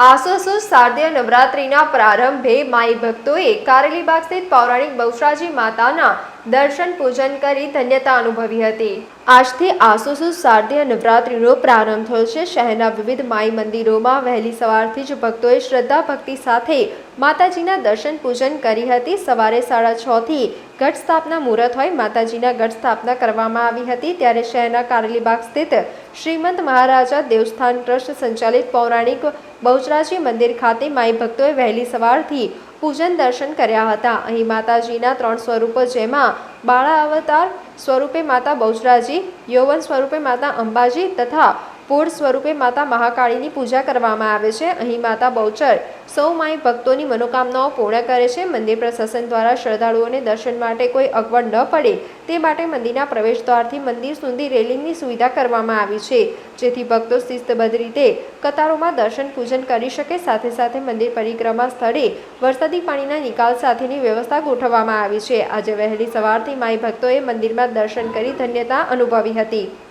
આસોસો શારદીય નવરાત્રિના પ્રારંભે માઈ ભક્તોએ કારેલીબાગ સ્થિત પૌરાણિક બહુશ્રાજી માતાના દર્શન પૂજન કરી ધન્યતા અનુભવી હતી. આજથી આસોસો શારદીય નવરાત્રિનો પ્રારંભ થયો છે. શહેરના વિવિધ માઈ મંદિરોમાં વહેલી સવારથી જ ભક્તોએ શ્રદ્ધા ભક્તિ સાથે માતાજીના દર્શન પૂજન કરી હતી. સવારે સાડા છથી ઘટ સ્થાપના મુહૂર્ત હોય માતાજીના ઘટ સ્થાપના કરવામાં આવી હતી. ત્યારે શહેરના કારેલીબાગ સ્થિત શ્રીમંત મહારાજા દેવસ્થાન ટ્રસ્ટ સંચાલિત પૌરાણિક બહુચરાજી મંદિર ખાતે માઈ ભક્તોએ વહેલી સવારથી પૂજન દર્શન કર્યા હતા. અહીં માતાજીના ત્રણ સ્વરૂપો જેમાં બાળા અવતાર સ્વરૂપે માતા બહુજરાજી યૌવન સ્વરૂપે માતા અંબાજી તથા પૂર્ણ સ્વરૂપે માતા મહાકાળીની પૂજા કરવામાં આવે છે. અહીં માતા બહુચર સૌ માઈ ભક્તોની મનોકામનાઓ પૂર્ણ કરે છે. મંદિર પ્રશાસન દ્વારા શ્રદ્ધાળુઓને દર્શન માટે કોઈ અગવડ ન પડે તે માટે મંદિરના પ્રવેશ દ્વારથી મંદિર સુધી રેલિંગની સુવિધા કરવામાં આવી છે. જેથી ભક્તો શિસ્તબદ્ધ રીતે કતારોમાં દર્શન પૂજન કરી શકે. સાથે સાથે મંદિર પરિક્રમા સ્થળે વરસાદી પાણીના નિકાલ સાથેની વ્યવસ્થા ગોઠવવામાં આવી છે. આજે વહેલી સવારથી માઈ ભક્તોએ મંદિરમાં દર્શન કરી ધન્યતા અનુભવી હતી.